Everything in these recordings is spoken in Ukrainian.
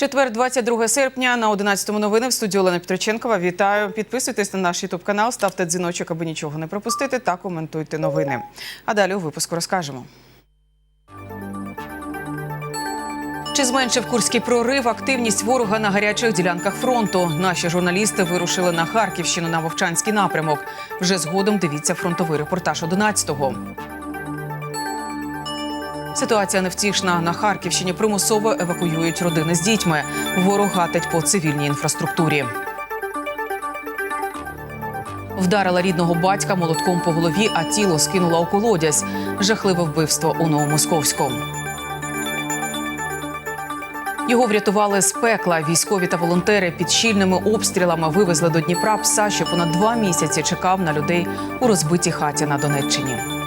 Четвер, 22 серпня на 11 новини в студії Олена Петроченкова. Вітаю. Підписуйтесь на наш ютуб канал, ставте дзвіночок, аби нічого не пропустити, та коментуйте новини. А далі у випуску розкажемо. Чи зменшив курський прорив активність ворога на гарячих ділянках фронту? Наші журналісти вирушили на Харківщину на Вовчанський напрямок. Вже згодом дивіться фронтовий репортаж 11-го. Ситуація невтішна. На Харківщині примусово евакуюють родини з дітьми. Ворог гатить по цивільній інфраструктурі. Вдарила рідного батька молотком по голові, а тіло скинула у колодязь. Жахливе вбивство у Новомосковську. Його врятували з пекла. Військові та волонтери під щільними обстрілами вивезли до Дніпра пса, що понад два місяці чекав на людей у розбитій хаті на Донеччині.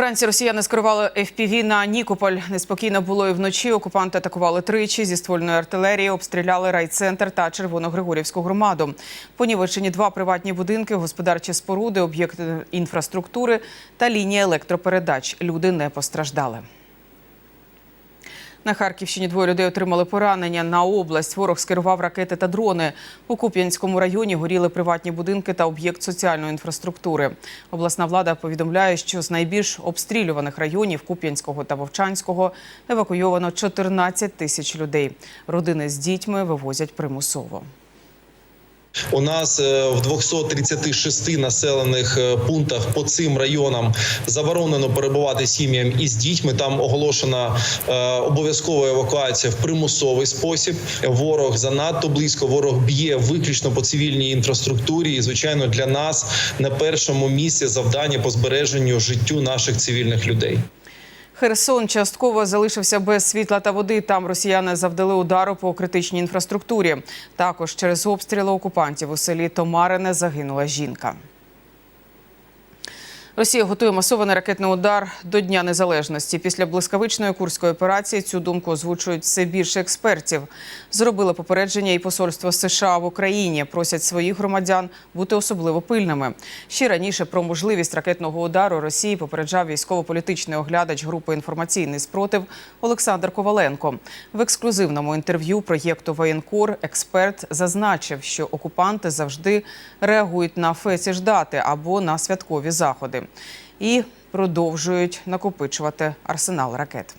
Вранці росіяни скерували FPV на Нікополь. Неспокійно було і вночі. Окупанти атакували тричі зі ствольної артилерії, обстріляли райцентр та Червоногригорівську громаду. Понівечені два приватні будинки, господарчі споруди, об'єкти інфраструктури та лінії електропередач. Люди не постраждали. На Харківщині двоє людей отримали поранення. На область ворог скерував ракети та дрони. У Куп'янському районі горіли приватні будинки та об'єкт соціальної інфраструктури. Обласна влада повідомляє, що з найбільш обстрілюваних районів Куп'янського та Вовчанського евакуйовано 14 тисяч людей. Родини з дітьми вивозять примусово. У нас е, в 236 населених е, пунктах по цим районам заборонено перебувати сім'ям із дітьми. Там оголошена е, обов'язкова евакуація в примусовий спосіб. Ворог занадто близько. Ворог б'є виключно по цивільній інфраструктурі. І звичайно, для нас на першому місці завдання по збереженню життю наших цивільних людей. Херсон частково залишився без світла та води. Там росіяни завдали удару по критичній інфраструктурі. Також через обстріли окупантів у селі Томарине загинула жінка. Росія готує масований ракетний удар до Дня Незалежності. Після блискавичної курської операції цю думку озвучують все більше експертів. Зробили попередження і посольство США в Україні. Просять своїх громадян бути особливо пильними. Ще раніше про можливість ракетного удару Росії попереджав військово-політичний оглядач групи інформаційний спротив Олександр Коваленко. В ексклюзивному інтерв'ю проєкту Воєнкор експерт зазначив, що окупанти завжди реагують на фетіш дати або на святкові заходи і продовжують накопичувати арсенал ракет.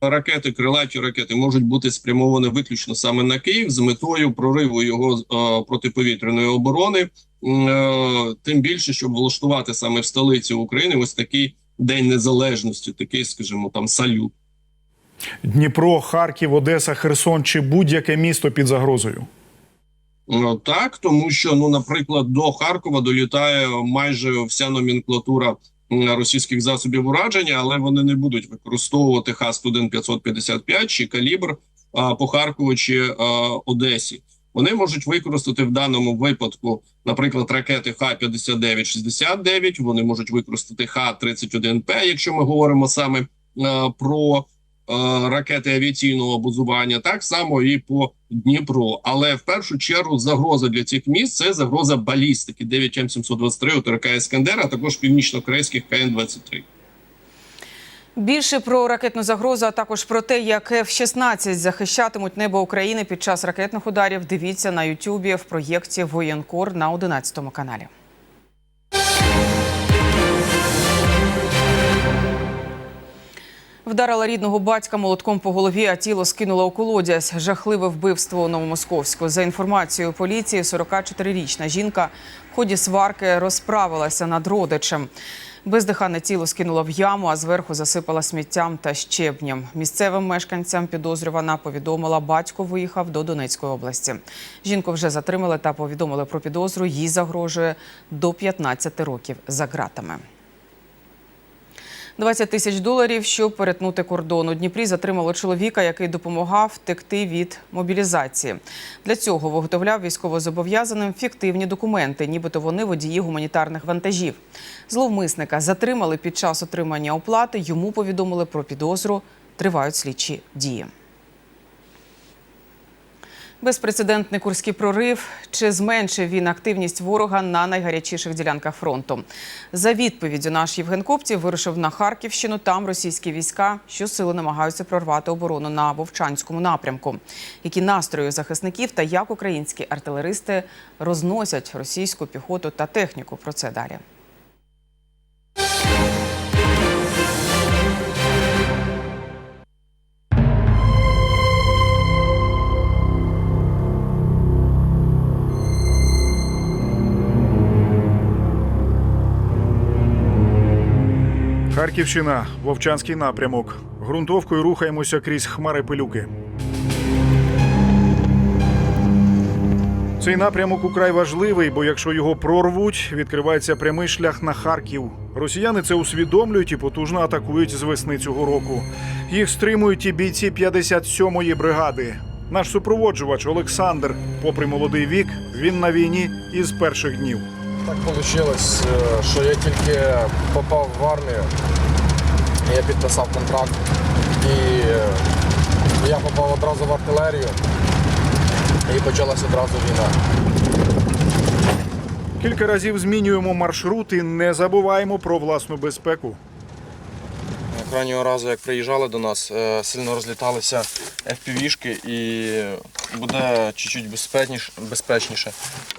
Ракети, крилаті ракети можуть бути спрямовані виключно саме на Київ з метою прориву його е, протиповітряної оборони. Е, тим більше, щоб влаштувати саме в столиці України ось такий день незалежності, такий, скажімо, там салют. Дніпро, Харків, Одеса, Херсон чи будь-яке місто під загрозою. Ну, так, тому що, ну, наприклад, до Харкова долітає майже вся номенклатура російських засобів ураження, але вони не будуть використовувати Х-1 555 чи калібр по Харкову чи а, Одесі. Вони можуть використати в даному випадку, наприклад, ракети Х-59-69, Вони можуть використати Х-31П, якщо ми говоримо саме а, про е, ракети авіаційного базування, так само і по Дніпру. Але в першу чергу загроза для цих міст це загроза балістики 9 М 723 ОТРК Іскандер, а також північно-корейських КН-23. Більше про ракетну загрозу, а також про те, як F-16 захищатимуть небо України під час ракетних ударів. Дивіться на Ютубі в проєкті Воєнкор на 11 каналі. Вдарила рідного батька молотком по голові, а тіло скинула у колодязь. Жахливе вбивство у Новомосковську. За інформацією поліції, 44-річна жінка в ході сварки розправилася над родичем. Бездихане тіло скинула в яму, а зверху засипала сміттям та щебнем. Місцевим мешканцям підозрювана повідомила, батько виїхав до Донецької області. Жінку вже затримали та повідомили про підозру. Їй загрожує до 15 років за ґратами. 20 тисяч доларів, щоб перетнути кордон. У Дніпрі затримало чоловіка, який допомагав втекти від мобілізації. Для цього виготовляв військовозобов'язаним фіктивні документи, нібито вони водії гуманітарних вантажів. Зловмисника затримали під час отримання оплати. Йому повідомили про підозру. Тривають слідчі дії. Безпрецедентний курський прорив. Чи зменшив він активність ворога на найгарячіших ділянках фронту? За відповіддю наш Євген Коптів вирушив на Харківщину. Там російські війська щосили намагаються прорвати оборону на Вовчанському напрямку. Які настрої захисників та як українські артилеристи розносять російську піхоту та техніку? Про це далі. Харківщина, Вовчанський напрямок. Грунтовкою рухаємося крізь хмари пилюки. Цей напрямок украй важливий, бо якщо його прорвуть, відкривається прямий шлях на Харків. Росіяни це усвідомлюють і потужно атакують з весни цього року. Їх стримують і бійці 57-ї бригади. Наш супроводжувач Олександр, попри молодий вік, він на війні із перших днів. Так вийшло, що я тільки попав в армію, я підписав контракт і е, я попав одразу в артилерію і почалася одразу війна. Кілька разів змінюємо маршрут і не забуваємо про власну безпеку. Крайнього разу, як приїжджали до нас, е, сильно розліталися FPV-шки і буде чуть-чуть безпечніше,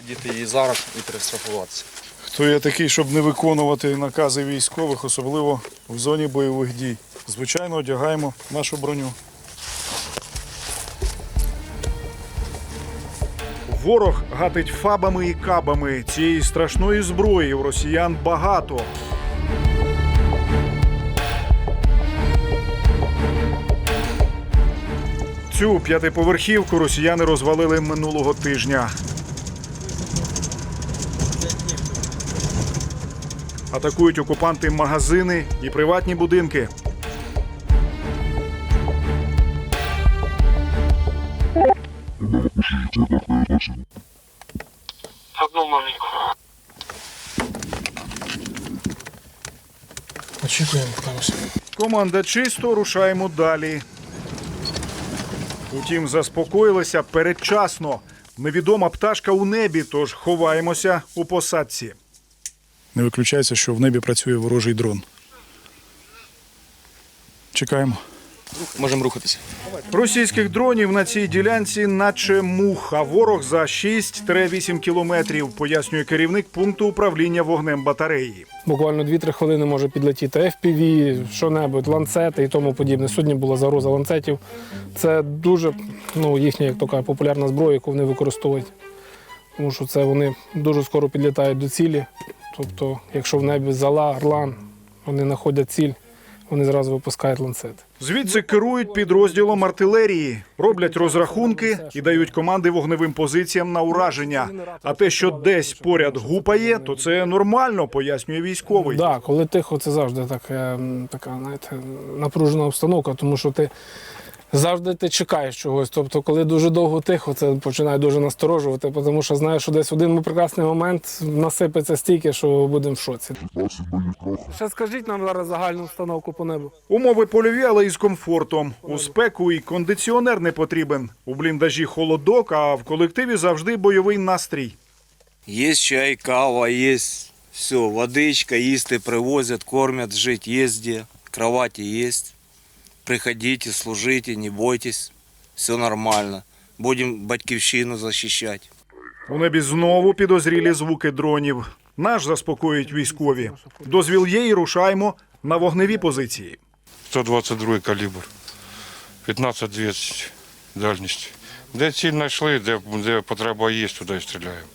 діти її зараз і перестрахуватися. Хто я такий, щоб не виконувати накази військових, особливо в зоні бойових дій? Звичайно, одягаємо нашу броню. Ворог гатить фабами і кабами. Цієї страшної зброї у росіян багато. Цю п'ятиповерхівку росіяни розвалили минулого тижня. Атакують окупанти магазини і приватні будинки. Очікуємо. Команда чисто рушаємо далі. Утім, заспокоїлися передчасно. Невідома пташка у небі, тож ховаємося у посадці. Не виключається, що в небі працює ворожий дрон. Чекаємо. Можемо рухатися. Російських дронів на цій ділянці, наче мух, а ворог за 6-8 кілометрів, пояснює керівник пункту управління вогнем батареї. Буквально 2-3 хвилини може підлетіти FPV, що-небудь, ланцети і тому подібне. Сьогодні була загроза ланцетів. Це дуже ну, їхня, як то кажуть, популярна зброя, яку вони використовують. Тому що це вони дуже скоро підлітають до цілі. Тобто, якщо в небі зала, орлан, вони знаходять ціль, вони зразу випускають ланцет. Звідси керують підрозділом артилерії, роблять розрахунки і дають команди вогневим позиціям на ураження. А те, що десь поряд гупає, то це нормально, пояснює військовий. Так, да, коли тихо, це завжди так, ем, така знаєте, напружена обстановка, тому що ти завжди ти чекаєш чогось. Тобто, коли дуже довго тихо, це починає дуже насторожувати, тому що знаєш, що десь один прекрасний момент насипеться стільки, що будемо в шоці. Ще скажіть нам зараз загальну установку по небу. Умови польові, але із комфортом. У спеку і кондиціонер не потрібен. У бліндажі холодок, а в колективі завжди бойовий настрій. Есть чай, кава, есть все, водичка, їсти привозят, кормят, жить есть где, кровати есть. Приходите, служите, не бойтесь, все нормально. Будем батьківщину защищать. У небі знову підозрілі звуки дронів. Наш заспокоюють військові. Дозвіл є і рушаємо на вогневі позиції. 122 калібр, 15-200 дальність. Де ціль знайшли, де, де потреба є, туди і стріляємо.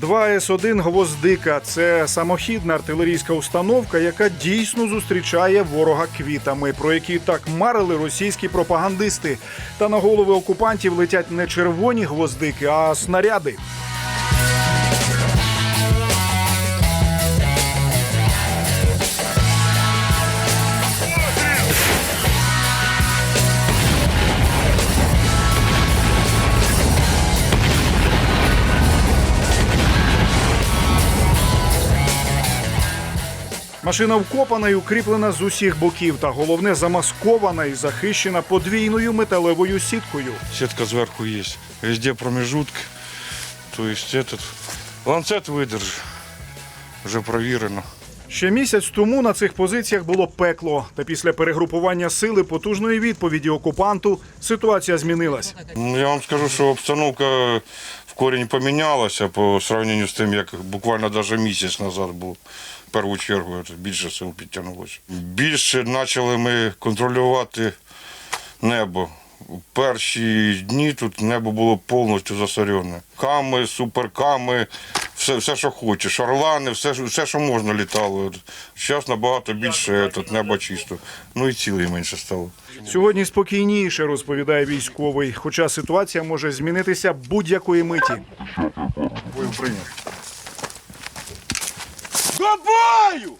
2С1 «Гвоздика» – це самохідна артилерійська установка, яка дійсно зустрічає ворога квітами, про які так марили російські пропагандисти. Та на голови окупантів летять не червоні гвоздики, а снаряди. Машина вкопана і укріплена з усіх боків, та головне замаскована і захищена подвійною металевою сіткою. Сетка сверху есть. Везде промежутки. То есть этот ланцет выдержит. Уже проверено. Ще місяць тому на цих позиціях було пекло. Та після перегрупування сили потужної відповіді окупанту ситуація змінилась. Ну, Я вам скажу, що обстановка в корінь помінялася по сравненню з тим, як буквально навіть місяць назад був. В першу чергу більше сил підтягнулося. Більше почали ми контролювати небо. У перші дні тут небо було повністю засорене. Ками, суперками, все, все що хочеш, орлани, все, все, що можна літало. Зараз набагато більше тут небо чисто. Ну і цілий менше стало. Сьогодні спокійніше розповідає військовий, хоча ситуація може змінитися будь-якої миті. Бою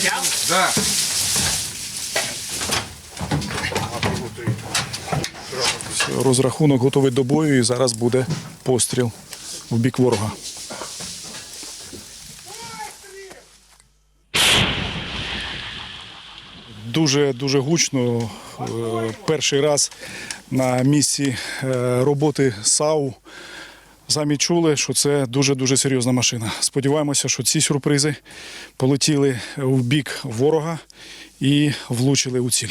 прийняв. Розрахунок готовий до бою і зараз буде постріл в бік ворога. Дуже дуже гучно. Е, Перший раз на місці е, роботи САУ самі чули, що це дуже дуже серйозна машина. Сподіваємося, що ці сюрпризи полетіли в бік ворога і влучили у ціль.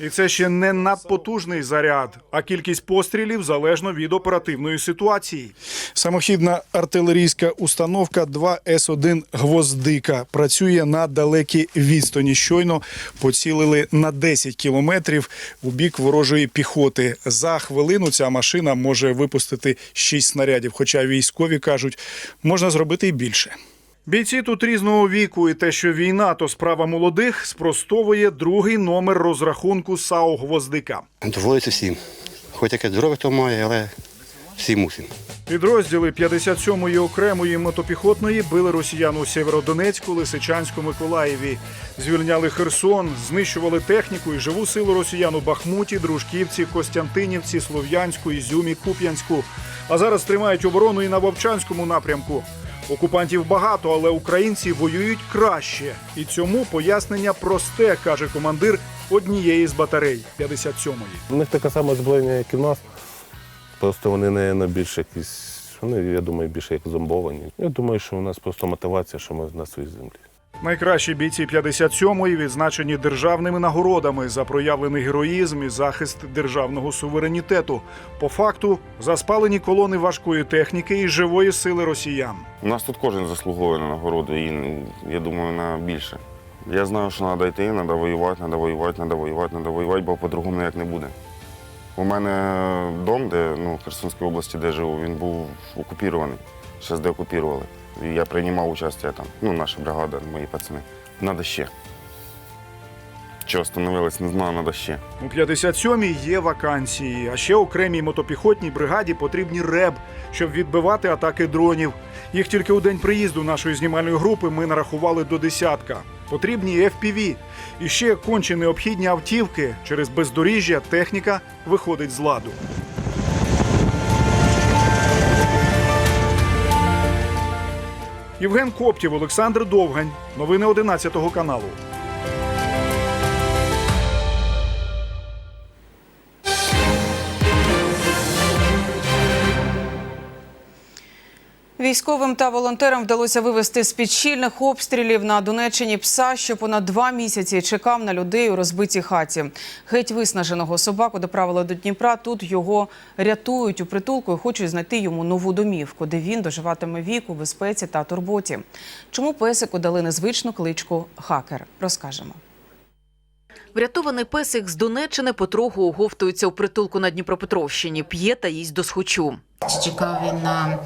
І це ще не надпотужний заряд, а кількість пострілів залежно від оперативної ситуації. Самохідна артилерійська установка 2С1 Гвоздика працює на далекій відстані. Щойно поцілили на 10 кілометрів у бік ворожої піхоти. За хвилину ця машина може випустити 6 снарядів. Хоча військові кажуть, можна зробити і більше. Бійці тут різного віку, і те, що війна то справа молодих, спростовує другий номер розрахунку САУ Гвоздика. Доводиться всім. Хоч яке здоров'я то має, але всі мусимо. Підрозділи 57-ї окремої мотопіхотної били росіян у Сєвєродонецьку, Лисичанську, Миколаєві. Звільняли Херсон, знищували техніку і живу силу росіян у Бахмуті, Дружківці, Костянтинівці, Слов'янську, Ізюмі, Куп'янську. А зараз тримають оборону і на Вовчанському напрямку. Окупантів багато, але українці воюють краще. І цьому пояснення просте, каже командир однієї з батарей 57-ї. У них таке саме озброєння, як і в нас. Просто вони не, на більш якісь, вони, я думаю, більше як зомбовані. Я думаю, що у нас просто мотивація, що ми на своїй землі. Найкращі бійці 57-ї відзначені державними нагородами за проявлений героїзм і захист державного суверенітету. По факту за спалені колони важкої техніки і живої сили росіян. У нас тут кожен заслуговує на нагороду, і я думаю, на більше. Я знаю, що треба йти, треба воювати, треба воювати, треба воювати, треба воювати, бо по-другому ніяк не буде. У мене дом, де ну, в Херсонській області, де живу, він був окупірований. Зараз деокупірували. Я приймав участь там. Ну, наша бригада, мої пацани. Надо ще. Чого становилось, не знаю, треба ще. У 57-й є вакансії, а ще окремій мотопіхотній бригаді потрібні РЕБ, щоб відбивати атаки дронів. Їх тільки у день приїзду нашої знімальної групи ми нарахували до десятка. Потрібні FPV. І ще конче необхідні автівки. Через бездоріжжя техніка виходить з ладу. Євген Коптів, Олександр Довгань. Новини 11 каналу. Військовим та волонтерам вдалося вивести з під щільних обстрілів на Донеччині пса, що понад два місяці чекав на людей у розбитій хаті. Геть виснаженого собаку доправили до Дніпра. Тут його рятують у притулку і хочуть знайти йому нову домівку, де він доживатиме вік у безпеці та турботі. Чому песику дали незвичну кличку Хакер? Розкажемо. Врятований песик з Донеччини потроху оговтується у притулку на Дніпропетровщині, п'є та їсть до схочу. Чи чекав він на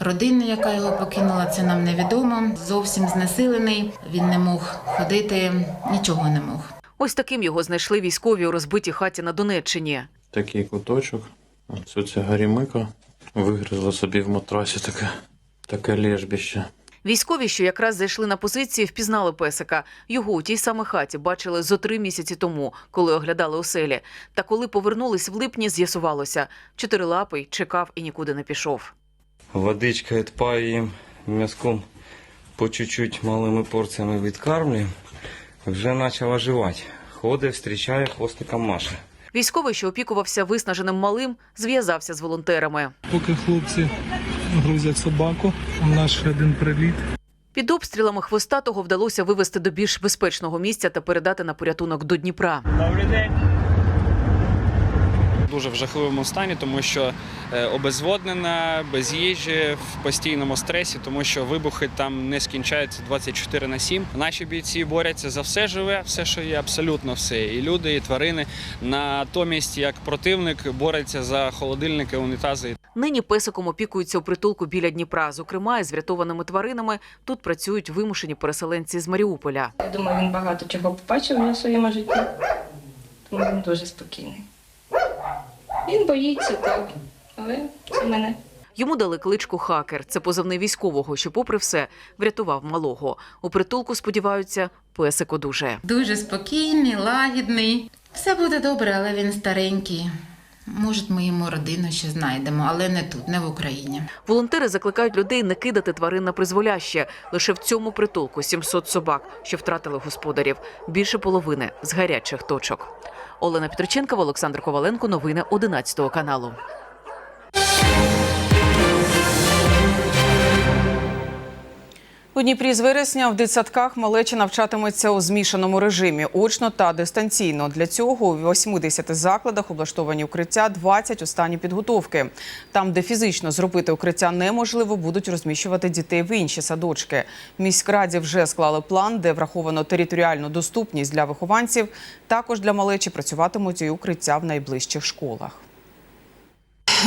родину, яка його покинула, це нам невідомо. Зовсім знесилений. Він не мог ходити, нічого не мог. Ось таким його знайшли військові у розбитій хаті на Донеччині. Такий куточок. Оце ця гарімика вигризла собі в матрасі таке, таке лежбище. Військові, що якраз зайшли на позиції, впізнали песика. Його у тій самій хаті бачили зо три місяці тому, коли оглядали оселі. Та коли повернулись в липні, з'ясувалося, чотирилапий чекав і нікуди не пішов. Водичка відпає їм, м'язком по чуть-чуть малими порціями відкармлюємо, вже почав оживати. Ходить, зустрічає хвостиком Маші. Військовий, що опікувався виснаженим малим, зв'язався з волонтерами. Поки хлопці грузять собаку, у нас ще один приліт. Під обстрілами хвостатого вдалося вивести до більш безпечного місця та передати на порятунок до Дніпра. Дуже в жахливому стані, тому що е, обезводнена, без їжі, в постійному стресі, тому що вибухи там не скінчаються 24 на 7. Наші бійці борються за все живе, все, що є, абсолютно все. І люди, і тварини. Натомість, як противник, бореться за холодильники, унітази. Нині песиком опікуються у притулку біля Дніпра. Зокрема, із врятованими тваринами тут працюють вимушені переселенці з Маріуполя. Я думаю, він багато чого побачив у своєму житті, тому він дуже спокійний. Він боїться так, але це мене. Йому дали кличку Хакер. Це позивний військового, що, попри все, врятував малого. У притулку сподіваються, песик одужає. Дуже спокійний, лагідний. Все буде добре, але він старенький. Може, ми йому родину ще знайдемо, але не тут, не в Україні. Волонтери закликають людей не кидати тварин на призволяще. Лише в цьому притулку 700 собак, що втратили господарів. Більше половини з гарячих точок. Олена Петриченкова, Олександр Коваленко. Новини 11 каналу. У Дніпрі з вересня в дитсадках малечі навчатиметься у змішаному режимі очно та дистанційно. Для цього у 80 закладах облаштовані укриття, 20 у стані підготовки. Там, де фізично зробити укриття неможливо, будуть розміщувати дітей в інші садочки. Міськраді вже склали план, де враховано територіальну доступність для вихованців. Також для малечі працюватимуть і укриття в найближчих школах.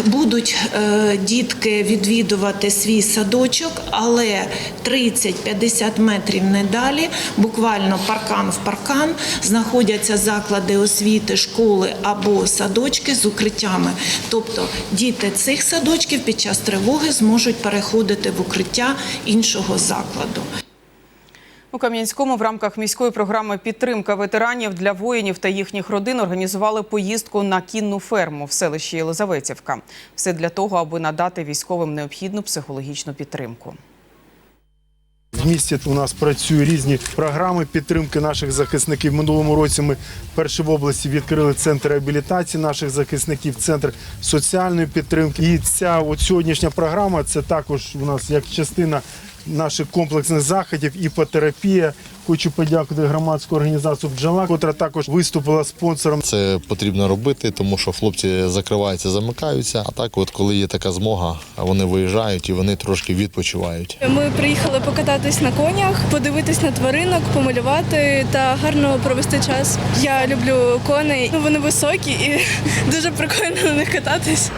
Будуть е, дітки відвідувати свій садочок, але 30-50 метрів не далі, буквально паркан в паркан, знаходяться заклади освіти, школи або садочки з укриттями. Тобто діти цих садочків під час тривоги зможуть переходити в укриття іншого закладу. У Кам'янському в рамках міської програми підтримка ветеранів для воїнів та їхніх родин організували поїздку на кінну ферму в селищі Єлизаветівка. Все для того, аби надати військовим необхідну психологічну підтримку. В місті у нас працюють різні програми підтримки наших захисників. Минулому році ми перші в області відкрили центр реабілітації наших захисників, центр соціальної підтримки. І ця от сьогоднішня програма це також у нас як частина наших комплексних заходів, іпотерапія. Хочу подякувати громадську організацію «Бджола», котра також виступила спонсором. Це потрібно робити, тому що хлопці закриваються, замикаються. А так, от коли є така змога, вони виїжджають і вони трошки відпочивають. Ми приїхали покататись на конях, подивитись на тваринок, помалювати та гарно провести час. Я люблю коней. Ну, Вони високі і дуже прикольно на них кататись.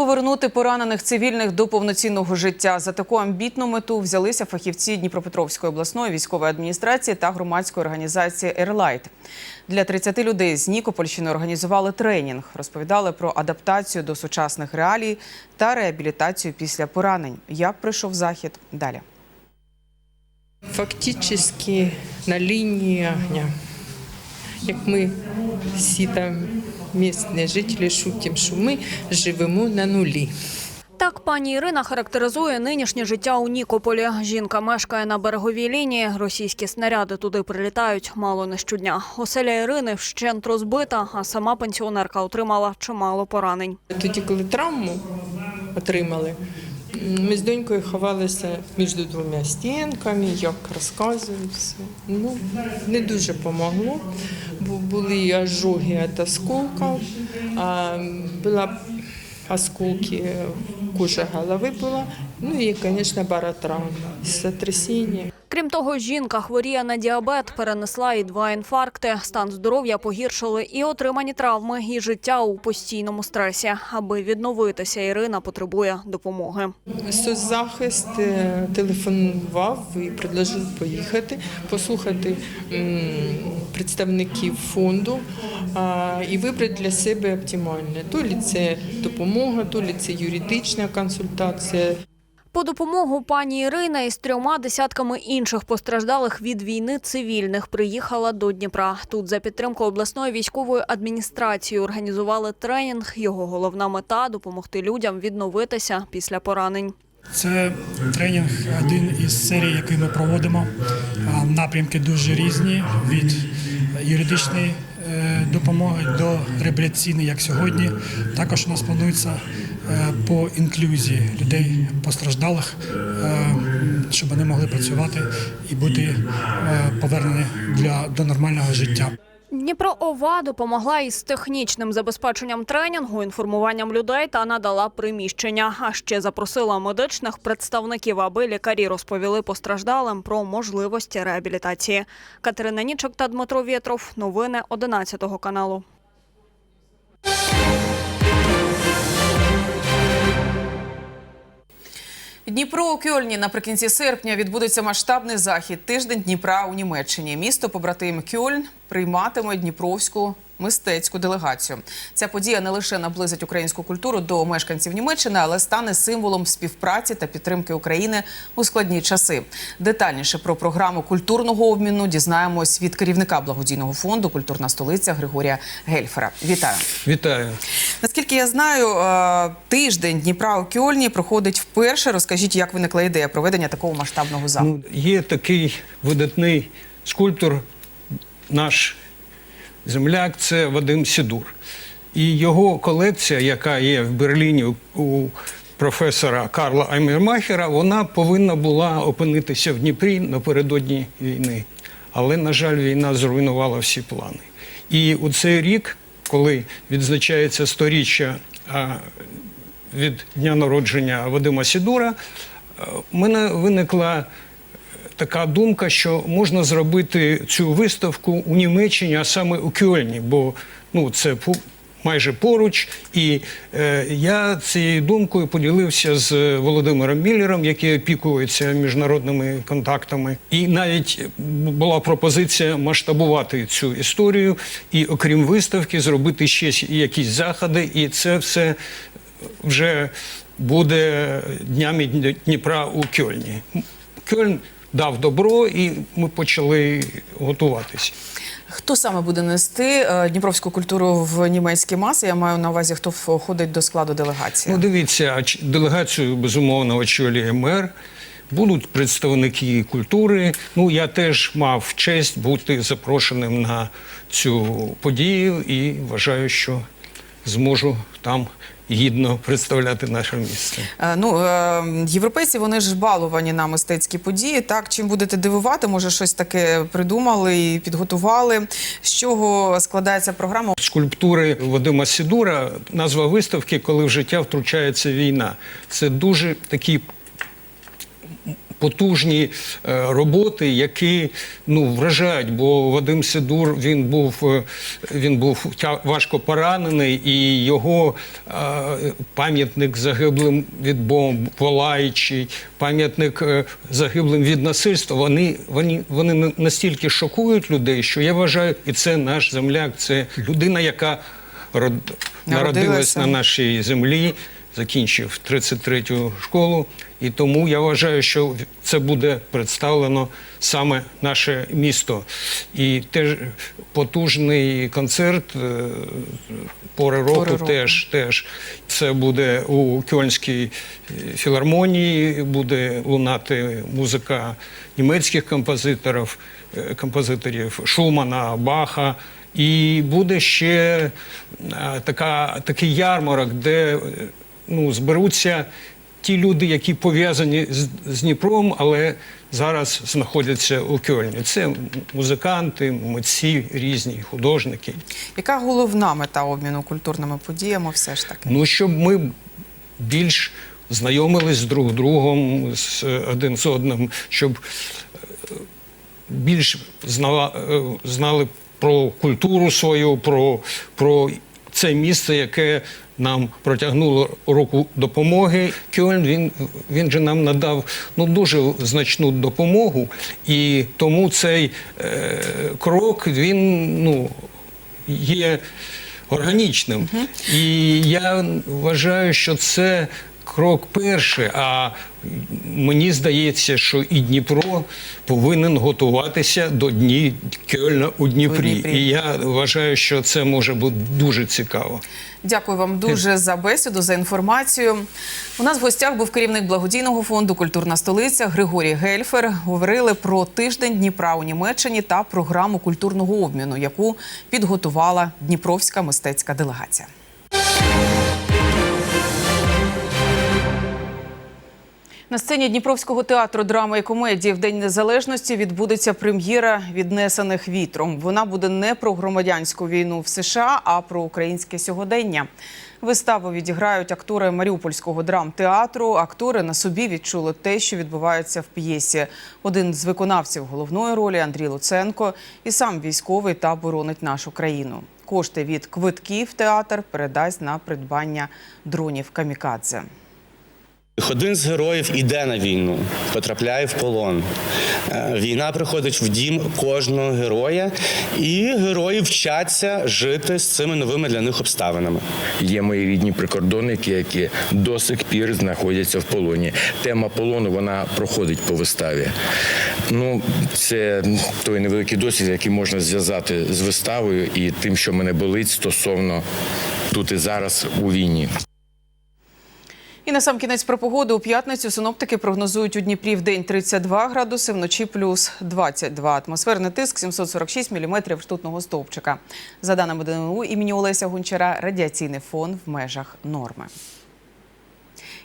Повернути поранених цивільних до повноцінного життя за таку амбітну мету взялися фахівці Дніпропетровської обласної військової адміністрації та громадської організації «Ерлайт». Для 30 людей з Нікопольщини організували тренінг, розповідали про адаптацію до сучасних реалій та реабілітацію після поранень. Як пройшов захід? Далі. фактически на линии огня. Як ми всі там місцеві жителі шутимо, що ми живемо на нулі. Так пані Ірина характеризує нинішнє життя у Нікополі. Жінка мешкає на береговій лінії. Російські снаряди туди прилітають мало не щодня. Оселя Ірини вщент розбита, а сама пенсіонерка отримала чимало поранень. Тоді, коли травму отримали, ми з донькою ховалися між двома стінками, як розказують все. Ну, не дуже помогло, бо були ожоги від осколків, а була осколки кожа голови була, ну і, звісно, баротравма, сотрясіння. Крім того, жінка хворіє на діабет, перенесла і два інфаркти. Стан здоров'я погіршили і отримані травми, і життя у постійному стресі. Аби відновитися, Ірина потребує допомоги. Соцзахист е, телефонував і предложив поїхати, послухати представників фонду і вибрати для себе оптимальне. То лі це допомога, то лі це юридична консультація. По допомогу пані Ірина із трьома десятками інших постраждалих від війни цивільних приїхала до Дніпра. Тут за підтримку обласної військової адміністрації організували тренінг. Його головна мета допомогти людям відновитися після поранень. Це тренінг один із серій, який ми проводимо. Напрямки дуже різні від юридичної е, допомоги до реабілітаційної, як сьогодні. Також у нас планується е, по інклюзії людей постраждалих, е, щоб вони могли працювати і бути повернені для, до нормального життя. Дніпро ОВА допомогла із технічним забезпеченням тренінгу, інформуванням людей та надала приміщення. А ще запросила медичних представників, аби лікарі розповіли постраждалим про можливості реабілітації. Катерина Нічок та Дмитро Вєтров. Новини 11 каналу. Дніпро у Кьольні наприкінці серпня відбудеться масштабний захід тиждень Дніпра у Німеччині. Місто побратим Кьольн прийматиме Дніпровську мистецьку делегацію. Ця подія не лише наблизить українську культуру до мешканців Німеччини, але стане символом співпраці та підтримки України у складні часи. Детальніше про програму культурного обміну дізнаємось від керівника благодійного фонду Культурна столиця Григорія Гельфера. Вітаю. Вітаю. Наскільки я знаю, е, тиждень Дніпра у Кьольні проходить вперше. Розкажіть, як виникла ідея проведення такого масштабного заходу? Ну, є такий видатний скульптор, наш земляк, це Вадим Сідур. І його колекція, яка є в Берліні у- професора Карла Аймермахера, вона повинна була опинитися в Дніпрі напередодні війни. Але, на жаль, війна зруйнувала всі плани. І у цей рік, коли відзначається сторіччя від дня народження Вадима Сідура, е, в мене виникла така думка, що можна зробити цю виставку у Німеччині, а саме у Кьольні, бо ну, це майже поруч. І е, я цією думкою поділився з Володимиром Міллером, який опікується міжнародними контактами. І навіть була пропозиція масштабувати цю історію і, окрім виставки, зробити ще якісь заходи, і це все вже буде днями Дніпра у Кьольні. Кьольн дав добро, і ми почали готуватися. Хто саме буде нести е, дніпровську культуру в німецькі маси? Я маю на увазі, хто входить до складу делегації. Ну, дивіться, делегацію безумовно очолює мер. Будуть представники культури. Ну, я теж мав честь бути запрошеним на цю подію і вважаю, що зможу там гідно представляти наше місце. Ну, е, європейці вони ж баловані на мистецькі події. Так, чим будете дивувати? Може, щось таке придумали і підготували. З чого складається програма? скульптури Вадима Сідура, назва виставки Коли в життя втручається війна. Це дуже такі потужні е, роботи, які ну, вражають, бо Вадим Сидур він був, е, він був важко поранений, і його е, пам'ятник загиблим від бомб, волаючий, пам'ятник загиблим від насильства. Вони, вони, вони настільки шокують людей, що я вважаю, і це наш земляк, це людина, яка род... народилась Народилася. на нашій землі, закінчив 33-ю школу. І тому я вважаю, що це буде представлено саме наше місто. І теж потужний концерт е, пори року, Пори року. теж, теж це буде у Кьольнській е, філармонії, буде лунати музика німецьких композиторів, е, композиторів Шумана, Баха. І буде ще така, такий ярмарок, де ну, зберуться ті люди, які пов'язані з, з Дніпром, але зараз знаходяться у Кьольні. Це музиканти, митці різні, художники. Яка головна мета обміну культурними подіями? Все ж таки? Ну, щоб ми більш знайомились з друг другом, з один з одним, щоб е, більш знала, е, знали про культуру свою, про, про це місце, яке нам протягнуло руку допомоги. Кьольн він, він же нам надав ну, дуже значну допомогу, і тому цей е, крок він ну, є органічним. І я вважаю, що це крок перший. А мені здається, що і Дніпро повинен готуватися до дні Кельна у Дніпрі. Дніпрі. І я вважаю, що це може бути дуже цікаво. Дякую вам дуже за бесіду, за інформацію. У нас в гостях був керівник благодійного фонду Культурна столиця Григорій Гельфер. Говорили про тиждень Дніпра у Німеччині та програму культурного обміну, яку підготувала Дніпровська мистецька делегація. На сцені Дніпровського театру драми і комедії в День Незалежності відбудеться прем'єра віднесених вітром. Вона буде не про громадянську війну в США, а про українське сьогодення. Виставу відіграють актори Маріупольського драмтеатру. Актори на собі відчули те, що відбувається в п'єсі. Один з виконавців головної ролі Андрій Луценко і сам військовий та боронить нашу країну. Кошти від квитків театр передасть на придбання дронів камікадзе. Один з героїв іде на війну, потрапляє в полон. Е, Війна приходить в дім кожного героя, і герої вчаться жити з цими новими для них обставинами. Є мої рідні прикордонники, які до сих пір знаходяться в полоні. Тема полону вона проходить по виставі. Ну, це той невеликий досвід, який можна зв'язати з виставою і тим, що мене болить стосовно тут і зараз у війні. І на сам кінець про погоду у п'ятницю синоптики прогнозують у Дніпрі в день 32 градуси, вночі плюс 22. Атмосферний тиск 746 міліметрів ртутного стовпчика. За даними ДНУ імені Олеся Гончара, радіаційний фон в межах норми.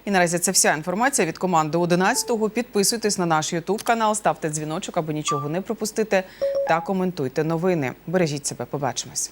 І наразі це вся інформація від команди 11-го. Підписуйтесь на наш Ютуб канал, ставте дзвіночок, аби нічого не пропустити та коментуйте новини. Бережіть себе, побачимось.